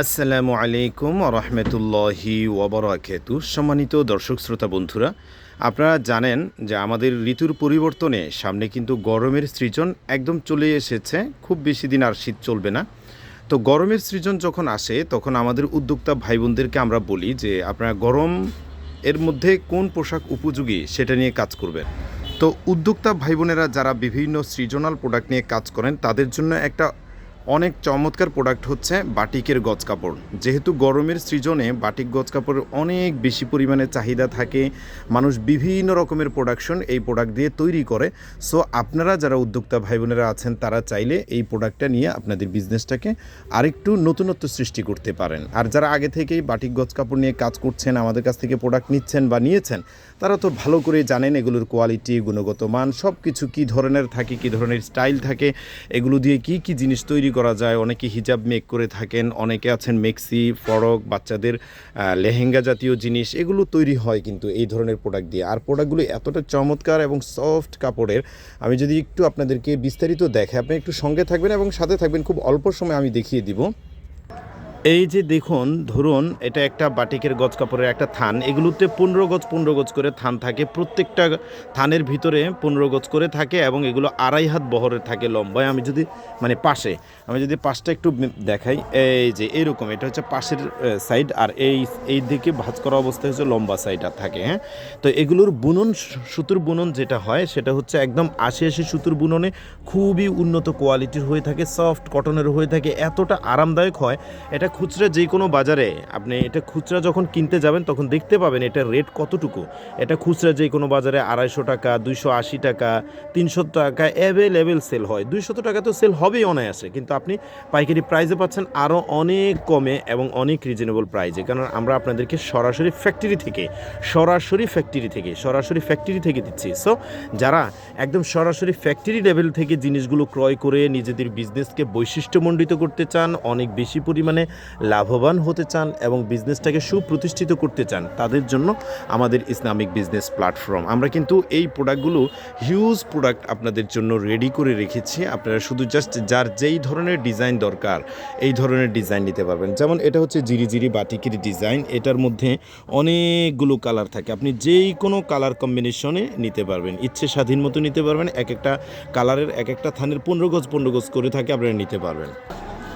আসসালামু আলাইকুম রহমতুল্লাহি ওবরাকাতু সম্মানিত দর্শক, শ্রোতা, বন্ধুরা, আপনারা জানেন যে আমাদের ঋতুর পরিবর্তনে সামনে কিন্তু গরমের সৃজন একদম চলে এসেছে। খুব বেশি দিন আর শীত চলবে না। তো গরমের সৃজন যখন আসে, তখন আমাদের উদ্যোক্তা ভাই বোনদেরকে আমরা বলি যে, আপনারা গরম এর মধ্যে কোন পোশাক উপযোগী সেটা নিয়ে কাজ করবেন? তো উদ্যোক্তা ভাই বোনেরা যারা বিভিন্ন সৃজনাল প্রোডাক্ট নিয়ে কাজ করেন, তাদের জন্য একটা অনেক চমৎকার প্রোডাক্ট হচ্ছে বাটিকের গজ কাপড়। যেহেতু গরমের সৃজনে বাটিক গজ কাপড়ের অনেক বেশি পরিমাণে চাহিদা থাকে, মানুষ বিভিন্ন রকমের প্রোডাকশন এই প্রোডাক্ট দিয়ে তৈরি করে। সো আপনারা যারা উদ্যোক্তা ভাই বোনেরা আছেন, তারা চাইলে এই প্রোডাক্টটা নিয়ে আপনাদের বিজনেসটাকে আরেকটু নতুনত্ব সৃষ্টি করতে পারেন। আর যারা আগে থেকেই বাটিক গজ কাপড় নিয়ে কাজ করছেন, আমাদের কাছ থেকে প্রোডাক্ট নিচ্ছেন বা নিয়েছেন, তারা তো ভালো করে জানেন এগুলোর কোয়ালিটি গুণগত মান সব কিছু কী ধরনের থাকে, কী ধরনের স্টাইল থাকে, এগুলো দিয়ে কি কি জিনিস তৈরি করা যায়, অনেকে হিজাব মেক করে থাকেন, অনেকে আছেন মেক্সি, ফরক, বাচ্চাদের লেহেঙ্গা জাতীয় জিনিস, এগুলো তৈরি হয় কিন্তু এই ধরনের প্রোডাক্ট দিয়ে। আর প্রোডাক্টগুলো এতটা চমৎকার এবং সফট কাপড়ের, আমি যদি একটু আপনাদেরকে বিস্তারিত দেখে আপনি একটু সঙ্গে থাকবেন এবং সাথে থাকবেন, খুব অল্প সময় আমি দেখিয়ে দিব। এই যে দেখুন, ধরুন এটা একটা বাটিকের গজ কাপড়ের একটা থান, এগুলোতে পনেরো গজ পনেরো গজ করে থান থাকে। প্রত্যেকটা থানের ভিতরে পনেরো গজ করে থাকে এবং এগুলো আড়াই হাত বহরে থাকে লম্বায় আমি যদি মানে পাশে, আমি যদি পাশটা একটু দেখাই, এই যে এরকম, এটা হচ্ছে পাশের সাইড আর এই এই দিকে ভাঁজ করা অবস্থায় হচ্ছে লম্বা সাইড আর থাকে হ্যাঁ? তো এগুলোর বুনন, সুতুর বুনন যেটা হয়, সেটা হচ্ছে একদম আশি আশি সুতুর বুননে খুবই উন্নত কোয়ালিটির হয়ে থাকে সফট কটনের হয়ে থাকে, এতটা আরামদায়ক হয়, এটা খুচরা যে কোনো বাজারে আপনি এটা খুচরা যখন কিনতে যাবেন, তখন দেখতে পাবেন এটা রেট কতটুকু। এটা খুচরা যে কোনো বাজারে আড়াইশো টাকা, দুইশো আশি টাকা, তিনশো টাকা অ্যাভেলেবেল সেল হয়। দুইশত টাকা তো সেল হবেই অনায়াসে, কিন্তু আপনি পাইকারি প্রাইসে পাচ্ছেন আরও অনেক কমে এবং অনেক রিজনেবল প্রাইসে কারণ আমরা আপনাদেরকে সরাসরি ফ্যাক্টরি থেকে, সরাসরি ফ্যাক্টরি থেকে, সরাসরি ফ্যাক্টরি থেকে দিচ্ছি। সো যারা একদম সরাসরি ফ্যাক্টরি লেভেল থেকে জিনিসগুলো ক্রয় করে নিজেদের বিজনেসকে বৈশিষ্ট্যমণ্ডিত করতে চান, অনেক বেশি পরিমাণে লাভবান হতে চান এবং বিজনেসটাকে সুপ্রতিষ্ঠিত করতে চান, তাদের জন্য আমাদের ইসলামিক বিজনেস প্ল্যাটফর্ম। আমরা কিন্তু এই প্রোডাক্টগুলো হিউজ প্রোডাক্ট আপনাদের জন্য রেডি করে রেখেছি। আপনারা শুধু জাস্ট যার যেই ধরনের ডিজাইন দরকার, এই ধরনের ডিজাইন নিতে পারবেন। যেমন এটা হচ্ছে জিরি জিরি বাটিকের ডিজাইন। এটার মধ্যে অনেকগুলো কালার থাকে। আপনি যেই কোনো কালার কম্বিনেশনে নিতে পারবেন। ইচ্ছে স্বাধীন মতো নিতে পারবেন। এক একটা কালারের এক একটা থানের পনেরো গজ পনেরো গজ করে থাকে, আপনারা নিতে পারবেন।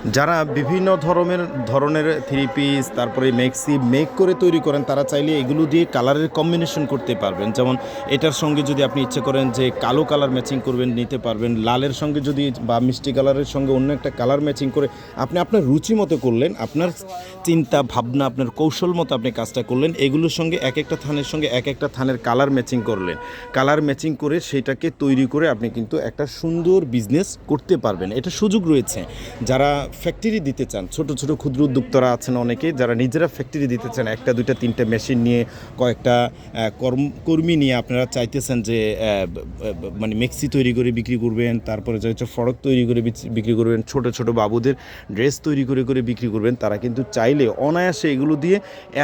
যারা বিভিন্ন ধরনের ধরনের থ্রি পিস তারপরে মেক্সি মেক করে তৈরি করেন, তারা চাইলে এগুলো দিয়ে কালারের কম্বিনেশন করতে পারবেন। যেমন এটার সঙ্গে যদি আপনি ইচ্ছে করেন যে কালো কালার ম্যাচিং করবেন, নিতে পারবেন। লালের সঙ্গে যদি বা মিষ্টি কালারের সঙ্গে অন্য একটা কালার ম্যাচিং করে আপনি আপনার রুচি মতো করলেন, আপনার চিন্তা, ভাবনা, আপনার কৌশল মতো আপনি কাজটা করলেন, এগুলোর সঙ্গে এক একটা থানের সঙ্গে এক একটা থানের কালার ম্যাচিং করলেন। কালার ম্যাচিং করে সেটাকে তৈরি করে আপনি কিন্তু একটা সুন্দর বিজনেস করতে পারবেন। এটা সুযোগ রয়েছে। যারা ফ্যাক্টরি দিতে চান। ছোট ছোট ক্ষুদ্র উদ্যোক্তারা আছেন অনেকে যারা নিজেরা ফ্যাক্টরি দিতে চান। একটা, দুইটা, তিনটা মেশিন নিয়ে কয়েকটা কর্ম, কর্মী নিয়ে আপনারা চাইতেছেন যে মানে মেক্সি তৈরি করে বিক্রি করবেন, তারপরে যে হচ্ছে ফরক তৈরি করে বিক্রি করবেন, ছোট ছোট বাবুদের ড্রেস তৈরি করে করে বিক্রি করবেন, তারা কিন্তু চাইলে অনায়াসে এগুলো দিয়ে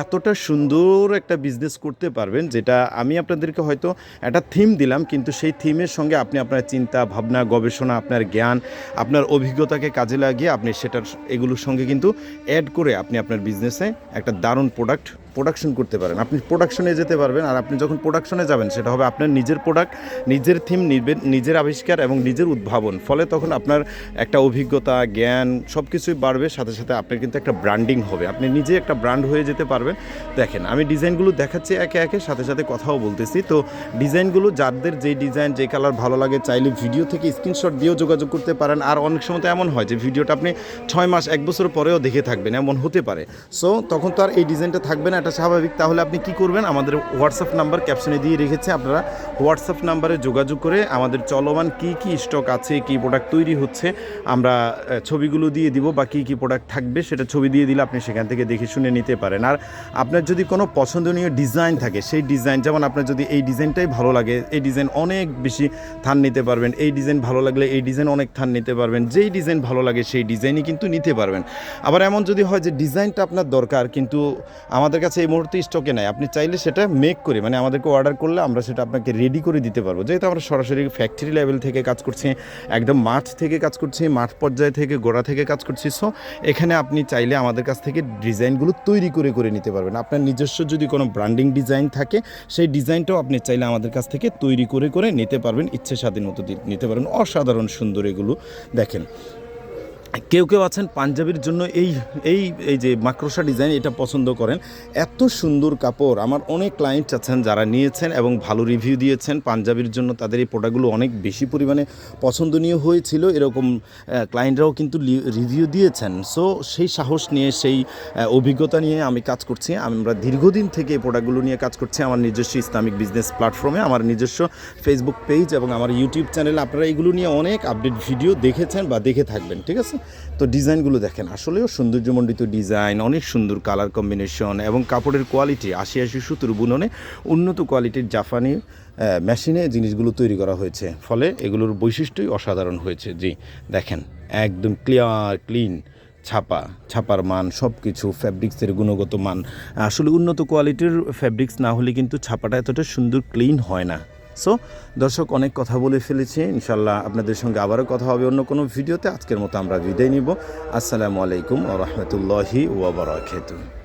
এতটা সুন্দর একটা বিজনেস করতে পারবেন, যেটা আমি আপনাদেরকে হয়তো একটা থিম দিলাম, কিন্তু সেই থিমের সঙ্গে আপনি আপনার চিন্তা, ভাবনা, গবেষণা, আপনার জ্ঞান, আপনার অভিজ্ঞতাকে কাজে লাগিয়ে আপনি সেটার এগুলোর সঙ্গে কিন্তু অ্যাড করে আপনি আপনার বিজনেসে একটা দারুণ প্রোডাক্ট প্রোডাকশন করতে পারেন। আপনি প্রোডাকশনে যেতে পারবেন আর আপনি যখন প্রোডাকশনে যাবেন, সেটা হবে আপনার নিজের প্রোডাক্ট নিজের থিম নিজের আবিষ্কার এবং নিজের উদ্ভাবন। ফলে তখন আপনার একটা অভিজ্ঞতা, জ্ঞান সব কিছুই বাড়বে, সাথে সাথে আপনার কিন্তু একটা ব্র্যান্ডিং হবে। আপনি নিজে একটা ব্র্যান্ড হয়ে যেতে পারবেন। দেখেন, আমি ডিজাইনগুলো দেখাচ্ছি একে একে, সাথে সাথে কথাও বলতেছি। তো ডিজাইনগুলো যাদের যেই ডিজাইন যে কালার ভালো লাগে, চাইলে ভিডিও থেকে স্ক্রিনশট দিয়েও যোগাযোগ করতে পারেন। আর অনেক সময় তো এমন হয় যে ভিডিওটা আপনি ছয় মাস, এক বছর পরেও দেখে থাকবেন, এমন হতে পারে। সো তখন তো আর এই ডিজাইনটা থাকবে না এটা স্বাভাবিক, তাহলে আপনি কি করবেন? আমাদের হোয়াটসঅ্যাপ নাম্বার ক্যাপশনে দিয়ে রেখেছে আপনারা। হোয়াটসঅ্যাপ নাম্বারে যোগাযোগ করে আমাদের চলমান কি কি স্টক আছে, কি প্রোডাক্ট তৈরি হচ্ছে, আমরা ছবিগুলো দিয়ে দিব বা কী কী প্রোডাক্ট থাকবে, সেটা ছবি দিয়ে দিলে আপনি সেখান থেকে দেখে শুনে নিতে পারেন। আর আপনার যদি কোনো পছন্দনীয় ডিজাইন থাকে, সেই ডিজাইন যেমন আপনার যদি এই ডিজাইনটাই ভালো লাগে, এই ডিজাইন অনেক বেশি থান নিতে পারবেন, এই ডিজাইন ভালো লাগলে এই ডিজাইন অনেক থান নিতে পারবেন, যেই ডিজাইন ভালো লাগে সেই ডিজাইনই কিন্তু নিতে পারবেন। আবার এমন যদি হয় যে ডিজাইনটা আপনার দরকার, কিন্তু আমাদের কাছে এই মুহূর্তে স্টকে নাই। আপনি চাইলে সেটা মেক করে মানে আমাদেরকে অর্ডার করলে আমরা সেটা আপনাকে রেডি করে দিতে পারব। যেহেতু আমরা সরাসরি ফ্যাক্টরি লেভেল থেকে কাজ করছি, একদম মাঠ থেকে কাজ করছি, মাঠ পর্যায়ে থেকে গোড়া থেকে কাজ করছি সো এখানে আপনি চাইলে আমাদের কাছ থেকে ডিজাইনগুলো তৈরি করে করে নিতে পারবেন। আপনার নিজস্ব যদি কোনো ব্র্যান্ডিং ডিজাইন থাকে, সেই ডিজাইনটাও আপনি চাইলে আমাদের কাছ থেকে তৈরি করে করে নিতে পারবেন ইচ্ছে স্বাধীন মতো নিতে পারবেন। অসাধারণ সুন্দর এগুলো দেখেন। কেউ কেউ আছেন পাঞ্জাবির জন্য এই এই এই যে মাকড়সা ডিজাইন এটা পছন্দ করেন। এত সুন্দর কাপড়। আমার অনেক ক্লায়েন্ট আছেন যারা নিয়েছেন এবং ভালো রিভিউ দিয়েছেন। পাঞ্জাবির জন্য তাদের এই প্রোডাক্টগুলো অনেক বেশি পরিমাণে পছন্দনীয় হয়েছিল। এরকম ক্লায়েন্টরাও কিন্তু রিভিউ দিয়েছেন। সো সেই সাহস নিয়ে, সেই অভিজ্ঞতা নিয়ে আমি কাজ করছি। আমরা দীর্ঘদিন থেকে এই প্রোডাক্টগুলো নিয়ে কাজ করছি আমার নিজস্ব ইসলামিক বিজনেস প্ল্যাটফর্মে আমার নিজস্ব ফেসবুক পেজ এবং আমার ইউটিউব চ্যানেলে আপনারা এগুলো নিয়ে অনেক আপডেট ভিডিও দেখেছেন বা দেখে থাকবেন, ঠিক আছে? তো ডিজাইনগুলো দেখেন, আসলেও সৌন্দর্যমণ্ডিত ডিজাইন, অনেক সুন্দর কালার কম্বিনেশন এবং কাপড়ের কোয়ালিটি, আশি আশি সুতোর বুননে উন্নত কোয়ালিটির জাপানি মেশিনে জিনিসগুলো তৈরি করা হয়েছে। ফলে এগুলোর বৈশিষ্ট্যই অসাধারণ হয়েছে। জি, দেখেন, একদম ক্লিয়ার ক্লিন ছাপা, ছাপার মান সব কিছু ফ্যাব্রিক্সের গুণগত মান। আসলে উন্নত কোয়ালিটির ফ্যাব্রিক্স না হলে কিন্তু ছাপাটা এতটা সুন্দর ক্লিন হয় না। সো দর্শক, অনেক কথা বলে ফেলেছি। ইনশাল্লাহ আপনাদের সঙ্গে আবারও কথা হবে অন্য কোনো ভিডিওতে। আজকের মতো আমরা বিদায় নিব। আসসালামু আলাইকুম ও রহমতুল্লাহি ওবরাকাতুহ